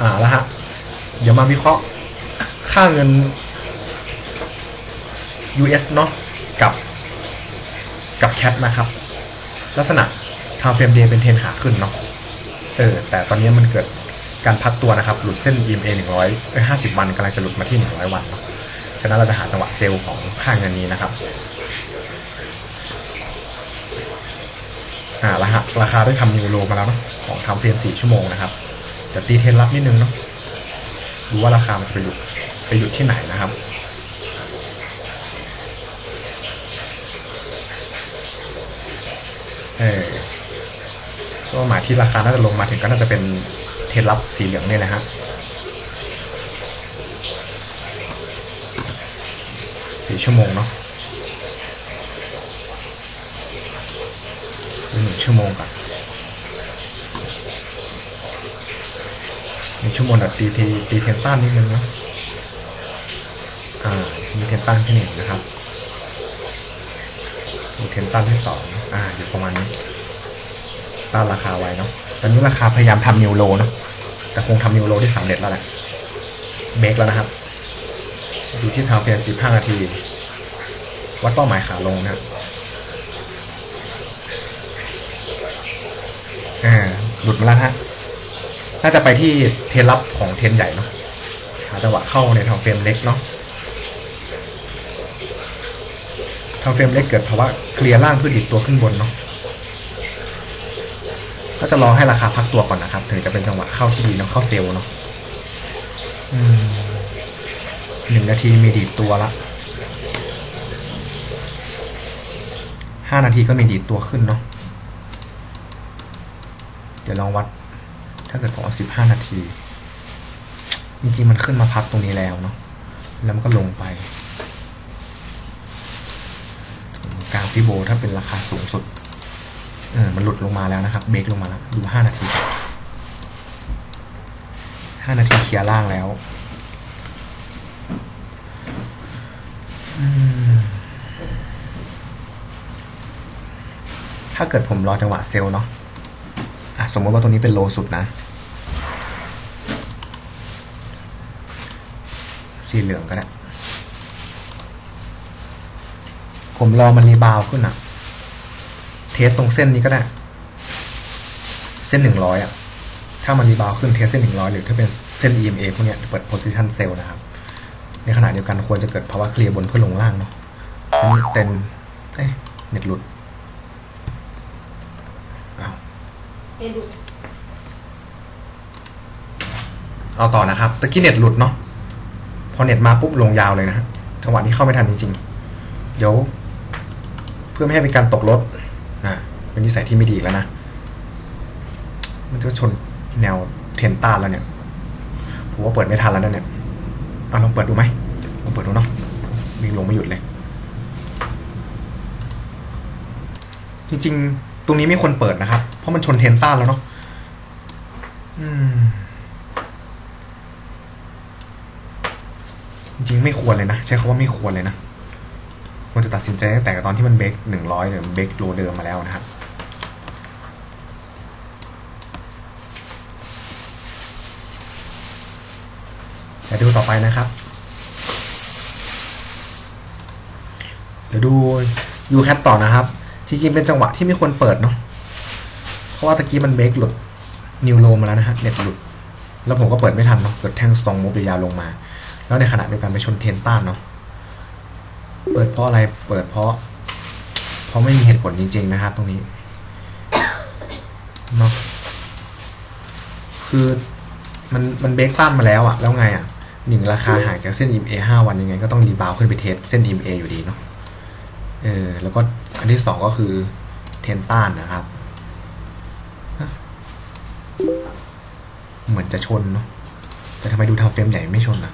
อ่าแล้วฮะ เดี๋ยวมาวิเคราะห์ค่าเงิน US เนาะกับกับแคทนะครับ ลักษณะทางเฟรมเดย์เป็นเทรนขาขึ้นเนาะเออแต่ตอนนี้มันเกิดการพักตัวนะครับ หลุดเส้น EMA 100เอ้ย50 วันกำลังจะหลุดมาที่ 100 วันเนาะฉะนั้นเราจะหาจังหวะเซลล์ของค่าเงินนี้นะครับอ่าราคาราคาได้ทำนิวโรมาแล้วเนาะของทำเฟรม 4 ชั่วโมงนะครับ เดี๋ยวตีเทนรับนิดนึงเนาะดูว่าราคามันจะไปหยุดไปหยุดที่ไหนนะครับเออก็หมายที่ราคาน่าจะลงมาถึงก็น่าจะเป็นเทนรับสีเหลืองเนี่ยแหละฮะสี่ชั่วโมงเนาะหนึ่งชั่วโมงก่อน หนึ่งชั่วโมงแบบตีทีตีเทนต้านนิดนึงนะอ่ามีเทนต้านที่หนึ่งนะครับมีเทนต้านที่สองอ่าอยู่ประมาณนี้ต้านราคาไว้เนาะตอนนี้ราคาพยายามทำนิวโลเนาะแต่คงทำนิวโลที่สำเร็จแล้วแหละเบรกแล้วนะครับดูที่ทาวเพียสิบห้านาที วัดเป้าหมายขาลงนะครับอ่าหลุดมาแล้วฮะ น่าจะไปที่เทนรับของเทนใหญ่เนาะหาจังหวะเข้าในทางเฟรมเล็กเนาะทางเฟรมเล็กเกิดภาวะเคลียร์ล่างเพื่อดิดตัวขึ้นบนเนาะก็จะรอให้ราคาพักตัวก่อนนะครับ ถึงจะเป็นจังหวะเข้าที่ดีเนาะเข้าเซลล์เนาะหนึ่งนาทีมีดีดตัวละห้านาทีก็มีดีดตัวขึ้นเนาะเดี๋ยวลองวัด ถ้าเกิดผมเอาสิบห้านาที จริงๆมันขึ้นมาพักตรงนี้แล้วเนาะแล้วมันก็ลงไปกลางฟิโบถ้าเป็นราคาสูงสุดเออมันหลุดลงมาแล้วนะครับ เบรกลงมาแล้วดูห้านาทีห้านาทีเคลียร์ล่างแล้วถ้าเกิดผมรอจังหวะเซลล์เนาะอะสมมติว่าตัวนี้เป็นโลสุดนะ สีเหลืองก็ได้ ผมรอมันรีบาวด์ขึ้นอะเทสตรงเส้นนี้ก็ได้ เส้นหนึ่งร้อยอะถ้ามันรีบาวด์ขึ้นเทสเส้นหนึ่งร้อยหรือถ้าเป็นเส้น EMA พวกเนี้ยเปิด position sell นะครับ ในขณะเดียวกันควรจะเกิดภาวะเคลียร์บนเพื่อลงล่างเนาะอันนี้เต็นเอ๊ะเน็ตหลุดอ้าวเอ็นดูเอาต่อนะครับตะกี้เน็ตหลุดเนาะพ อเน็ตมาปุ๊บลงยาวเลยนะฮะจังหวะนี้เข้าไม่ทันจริงๆ เดี๋ยว เพื่อไม่ให้เป็นการตกรถนะเป็นนิสัยที่ไม่ดีแล้วนะ มันก็ชนแนวเทนต้านแล้วเนี่ย ผมว่าเปิดไม่ทันแล้วนะเนี่ยเอาลองเปิดดูไหมลองเปิดดูเนาะวิ่งลงไม่หยุดเลย จริงๆ ตรงนี้ไม่ควรเปิดนะครับ เพราะมันชนเทนต้านแล้วเนาะอืม ริงๆ ไม่ควรเลยนะ ใช้คำว่าไม่ควรเลยนะ ควรจะตัดสินใจตั้งแต่ตอนที่มันเบรกหนึ่งร้อยหรือเบรกโลเดิมมาแล้วนะครับเดี๋ยวดูต่อไปนะครับ เดี๋ยวดูยูแคทต่อนะครับ จริงๆ เป็นจังหวะที่ไม่ควรเปิดเนาะ เพราะว่าตะกี้มันเบรกหลุดนิวโลมาแล้วนะฮะ เน็ตหลุด แล้วผมก็เปิดไม่ทันเนาะ เกิดแท่งสตองมูฟยาวลงมา แล้วในขณะเดียวกันไปชนเทนต้านเนาะเปิดเพราะอะไรเปิดเพราะ เพราะไม่มีเหตุผลจริง ๆ นะครับ ตรงนี้เนาะคือมันมันเบรกต้านมาแล้วอะแล้วไงอะหนึ่งราคาห่างจากเส้น EMA ห้าวันยังไง ก็ต้องรีบาวขึ้นไปเทสเส้น EMA อยู่ดีเนาะเออแล้วก็อันที่สองก็คือเทนต้านนะครับ เหมือนจะชนเนาะแต่ทำไมดูทางเฟรมใหญ่ไม่ชนอะ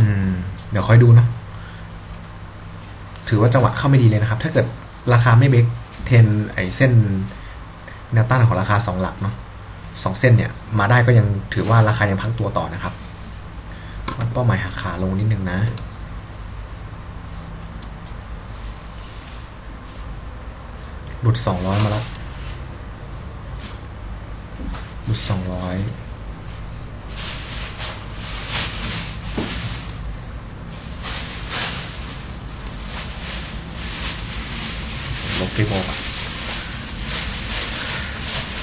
อืม เดี๋ยวคอยดูเนาะถือว่าจังหวะเข้าไม่ดีเลยนะครับ ถ้าเกิดราคาไม่เบรกเทนไอเส้นแนวต้านของราคาสองหลักเนาะสองเส้นเนี่ย มาได้ก็ยังถือว่าราคายังพักตัวต่อนะครับวัดเป้าหมายหักขาลงนิดนึงนะหลุดสองร้อยมาแล้วหลุดสองร้อย ลบฟิโบก่อน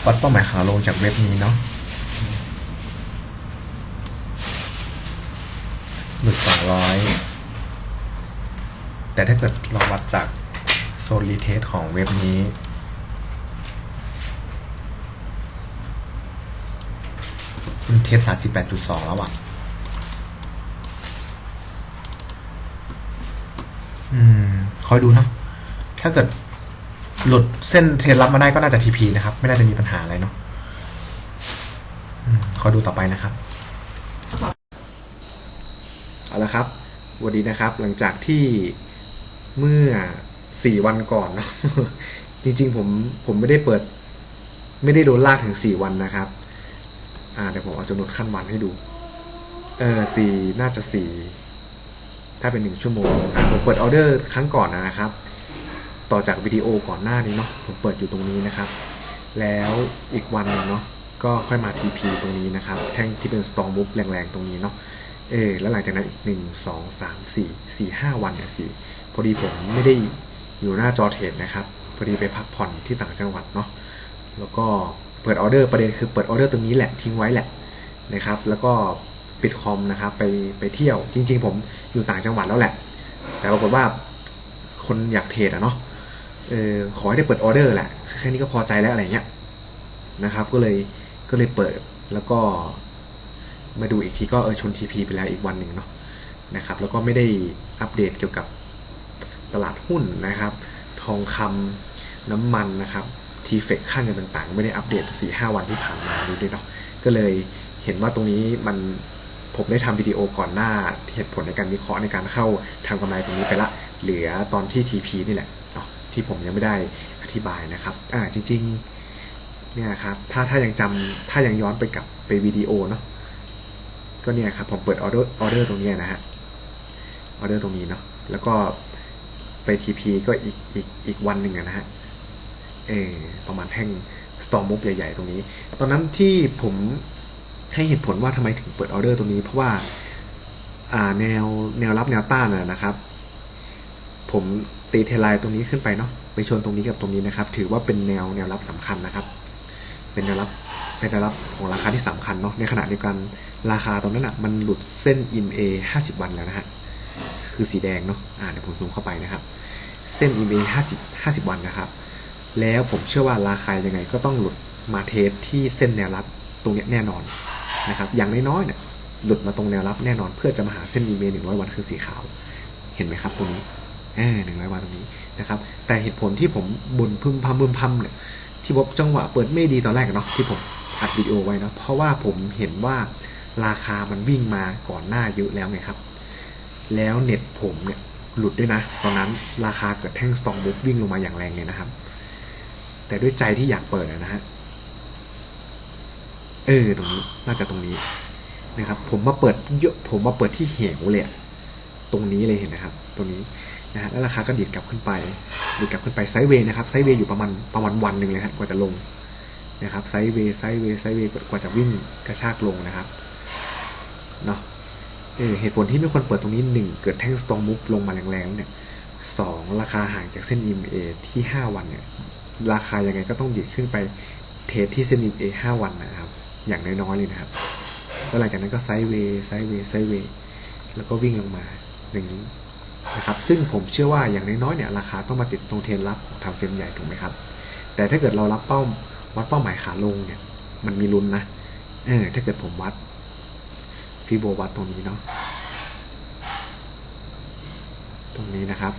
วัดเป้าหมายขาลงจากเว็บนี้เนาะหลุดสองร้อยแต่ถ้าเกิดเราวัดจากโซนรีเทสของเว็บนี้มันเทสสามสิบแปดจุดสองแล้วอะ อืม คอยดูเนาะถ้าเกิด หลุดเส้นเทรนรับมาได้ก็น่าจะทีพีนะครับ ไม่น่าจะมีปัญหาอะไรเนาะอืมคอดูต่อไปนะครับ เอาละครับวัสดีนะครับ หลังจากที่เมื่อสี่วันก่อนเนาะจริงๆ ผมผมไม่ได้เปิด ไม่ได้โดนลากถึงสี่วันนะครับ อ่าเดี๋ยวผมเอาจำนวนขั้นวันให้ดู เออสี่น่าจะสี่ถ้าเป็นหนึ่งชั่วโมงอ่าผมเปิดออเดอร์ครั้งก่อนนะครับ ต่อจากวิดีโอก่อนหน้านี้เนาะผมเปิดอยู่ตรงนี้นะครับ แล้วอีกวันหนึงเนาะก็ค่อยมา TP ตรงนี้นะครับ แท่งที่เป็น Storm Move แรงๆ ตรงนี้เนาะเออแล้วหลังจากนั้นอีกหนึ่งสองสามสี่สี่ห้าวันเนี่ยสี่พอดีผมไม่ได้อยู่หน้าจอเทรดนะครับ พอดีไปพักผ่อนที่ต่างจังหวัดเนาะแล้วก็เปิดออเดอร์ประเด็นคือเปิดออเดอร์ตรงนี้แหละทิ้งไว้แหละนะครับ แล้วก็ปิดคอมนะครับไปไปเที่ยวจริง ๆ ผมอยู่ต่างจังหวัดแล้วแหละ แต่ปรากฏว่าคนอยากเทรดอะเนาะ เออขอให้ได้เปิดออเดอร์แหละแค่นี้ก็พอใจแล้วอะไรเงี้ยนะครับ ก็เลยก็เลยเปิดแล้วก็มาดูอีกทีก็เออชน TP ไปแล้วอีกวันหนึ่งเนาะนะครับ แล้วก็ไม่ได้อัปเดตเกี่ยวกับตลาดหุ้นนะครับ ทองคำน้ำมันนะครับทีเฟกค่าเงินต่างๆ ไม่ได้อัปเดต 4-5 วันที่ผ่านมาดูด้วยเนาะก็เลยเห็นว่าตรงนี้มันผมได้ทำวิดีโอก่อนหน้าเหตุผลในการวิเคราะห์ในการเข้าทำกำไรตรงนี้ไปละ เหลือตอนที่ TP นี่แหละเนาะ ที่ผมยังไม่ได้อธิบายนะครับ อ่าจริงๆเนี่ยครับถ้าถ้ายังจำถ้ายังย้อนไปกับไปวิดีโอเนาะก็เนี่ยครับผมเปิดออเดอร์ออเดอร์ตรงนี้นะฮะออเดอร์ตรงนี้เนาะแล้วก็ไป TP ก็อีกอีกอีกวันหนึ่งนะฮะเออประมาณแท่ง Storm Move ใหญ่ ๆ ตรงนี้ ตอนนั้นที่ผมให้เหตุผลว่าทำไมถึงเปิดออเดอร์ตรงนี้ เพราะว่าอ่าแนวแนวรับแนวต้านนะครับ ผม ตีเทไลน์ตรงนี้ขึ้นไปเนาะไปชนตรงนี้กับตรงนี้นะครับ ถือว่าเป็นแนวแนวรับสำคัญนะครับ เป็นแนวรับเป็นแนวรับของราคาที่สำคัญเนาะในขณะเดียวกันราคาตรงนั้นอะมันหลุดเส้น EMA 50 วันแล้วนะฮะคือสีแดงเนาะอ่าเดี๋ยวผมซูมเข้าไปนะครับ เส้น EMA 50 50 วันนะครับ แล้วผมเชื่อว่าราคายังไงก็ต้องหลุดมาเทสที่เส้นแนวรับตรงเนี้ยแน่นอนนะครับอย่างน้อยๆเนี่ยหลุดมาตรงแนวรับแน่นอนเพื่อจะมาหาเส้น EMA 100 วันคือสีขาวเห็นไหมครับตรงนี้ เออหนึ่งร้อยวันตรงนี้นะครับ แต่เหตุผลที่ผมบ่นพึมพำพึมพำเนี่ยที่บอกจังหวะเปิดไม่ดีตอนแรกเนาะที่ผมอัดวิดีโอไว้เนาะเพราะว่าผมเห็นว่าราคามันวิ่งมาก่อนหน้าเยอะแล้วไงครับ แล้วเน็ตผมเนี่ยหลุดด้วยนะ ตอนนั้นราคาเกิดแท่งสตองบุ๊กวิ่งลงมาอย่างแรงเลยนะครับ แต่ด้วยใจที่อยากเปิดนะฮะเออตรงนี้น่าจะตรงนี้นะครับ ผมมาเปิดเยอะผมมาเปิดที่เหวเลยตรงนี้เลยเห็นนะครับ ตรงนี้ นะฮะแล้วราคาก็ดีดกลับขึ้นไปดีดกลับขึ้นไปไซด์เวย์นะครับไซด์เวย์อยู่ประมาณประมาณวันหนึ่งเลยฮะกว่าจะลงนะครับไซด์เวย์ไซด์เวย์ไซด์เวย์กว่าจะวิ่งกระชากลงนะครับเนาะเออเหตุผลที่ไม่ควรเปิดตรงนี้หนึ่งเกิดแท่งสตองมูฟลงมาแรงๆเนี่ยสองราคาห่างจากเส้น EMA ที่ 5 วันเนี่ยราคายังไงก็ต้องดีดขึ้นไปเทสที่เส้น EMA 5 วันนะครับ อย่างน้อยๆเลยนะครับแล้วหลังจากนั้นก็ไซด์เวย์ไซด์เวย์ไซด์เวย์แล้วก็วิ่งลงมาอย่างนี้ นะครับซึ่งผมเชื่อว่าอย่างน้อยๆเนี่ยราคาต้องมาติดตรงเทรนรับของทำเฟรมใหญ่ถูกไหมครับ แต่ถ้าเกิดเรารับเป้าวัดเป้าหมายขาลงเนี่ยมันมีลุ้นนะเออถ้าเกิดผมวัดฟิโบวัดตรงนี้เนาะตรงนี้นะครับ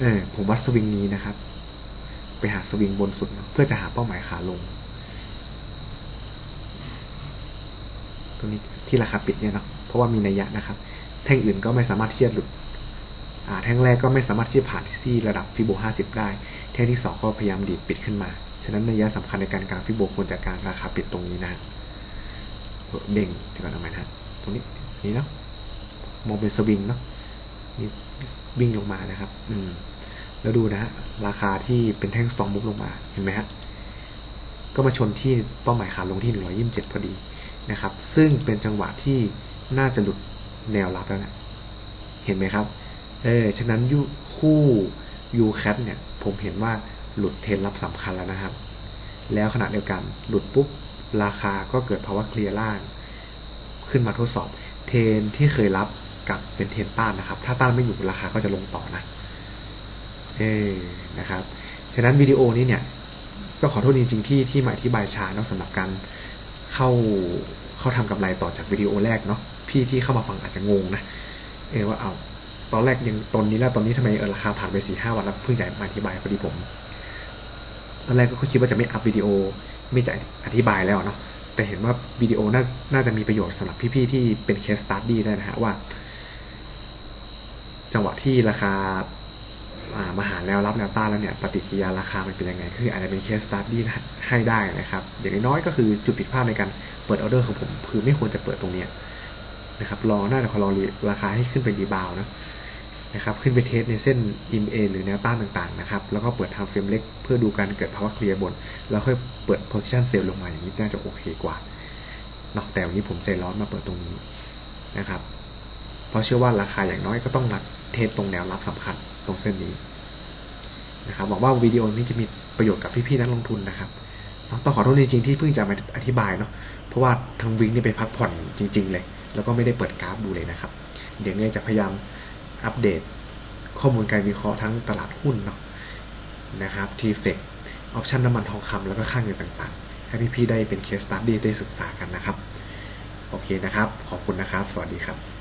เออผมวัดสวิงนี้นะครับ ไปหาสวิงบนสุดเนะเพื่อจะหาเป้าหมายขาลงตรงนี้ที่ราคาปิดเนี่ยเนาะเพราะว่ามีนัยยะนะครับ แท่งอื่นก็ไม่สามารถที่จะหลุดแท่งแรกก็ไม่สามารถที่จะผ่านที่ระดับฟิโบ 50 ได้ แท่งที่ 2 ก็พยายามดีดปิดขึ้นมา ฉะนั้นนัยยะสำคัญในการกางฟิโบควรจะกางราคาปิดตรงนี้นะเด้งเดี๋ยวก่อนทำไมนะตรงนี้นี่เนาะมองเป็นสวิงเนาะนี่วิ่งลงมานะครับ อืมแล้วดูนะฮะราคาที่เป็นแท่งสตองมุกลงมาเห็นไหมฮะก็มาชนที่เป้าหมายขาลงที่ 127 พอดีนะครับ ซึ่งเป็นจังหวะที่น่าจะหลุด แนวรับแล้วนะเห็นไหมครับ เออ ฉะนั้นยูคู่ u c a t เนี่ย ผมเห็นว่าหลุดเทนรับสำคัญแล้วนะครับ แล้วขณะเดียวกันหลุดปุ๊บ ราคาก็เกิดภาวะเคลียร์ล่าง ขึ้นมาทดสอบ เทนที่เคยรับกับเป็นเทนต้านนะครับ ถ้าต้านไม่อยู่ราคาก็จะลงต่อนะ เออนะครับ ฉะนั้นวิดีโอนี้เนี่ยก็ขอโทษจริงๆที่ที่มาอธิบายช้าเนาะสำหรับการเข้าเข้าทำกำไรต่อจากวิดีโอแรกเนาะ พี่ที่เข้ามาฟังอาจจะงงนะเออว่าเอาตอนแรกยังตอนนี้แล้วตอนนี้ทำไมเออราคาผ่านไปสี่ห้าวันแล้วเพิ่งจะมาอธิบายพอดีผมตอนแรกก็คิดว่าจะไม่อัพวิดีโอไม่จะอธิบายแล้วเนาะแต่เห็นว่าวิดีโอน่าน่าจะมีประโยชน์สำหรับพี่ๆที่เป็นเคสสตัดดี้ได้นะฮะว่า จังหวะที่ราคาอ่ามาหาแล้วรับแนวต้านแล้วเนี่ยปฏิกิริยาราคามันเป็นยังไงคืออาจจะเป็นเคสสตัดดี้ให้ได้นะครับ อย่างน้อยก็คือจุดผิดพลาดในการเปิดออเดอร์ของผมคือไม่ควรจะเปิดตรงเนี้ย นะครับรอน่าจะขอรองราคาให้ขึ้นไปรีบาวนะนะครับขึ้นไปเทสในเส้น EMA หรือแนวต้านต่างๆนะครับแล้วก็เปิดทำเฟรมเล็กเพื่อดูการเกิดภาวะเคลียร์บน แล้วค่อยเปิด position sell ลงมาอย่างนี้น่าจะโอเคกว่าเนาะแต่วันนี้ผมใจร้อนมาเปิดตรงนี้นะครับเพราะเชื่อว่าราคาอย่างน้อยก็ต้องมาเทสตรงแนวรับสำคัญตรงเส้นนี้นะครับหวังว่าวิดีโอนี้จะมีประโยชน์กับพี่ๆนักลงทุนนะครับต้องขอโทษจริงๆที่เพิ่งจะมาอธิบายเนาะเพราะว่าทางวิงนี่ไปพักผ่อนจริง ๆ เลย แล้วก็ไม่ได้เปิดกราฟดูเลยนะครับ เดี๋ยวเนี่ยจะพยายามอัปเดตข้อมูลการวิเคราะห์ทั้งตลาดหุ้นเนาะนะครับทีเฟกออปชันน้ำมันทองคำแล้วก็ค่าเงินต่างๆ ให้พี่ๆได้เป็นเคสตัดดี้ได้ศึกษากันนะครับ โอเคนะครับ ขอบคุณนะครับ สวัสดีครับ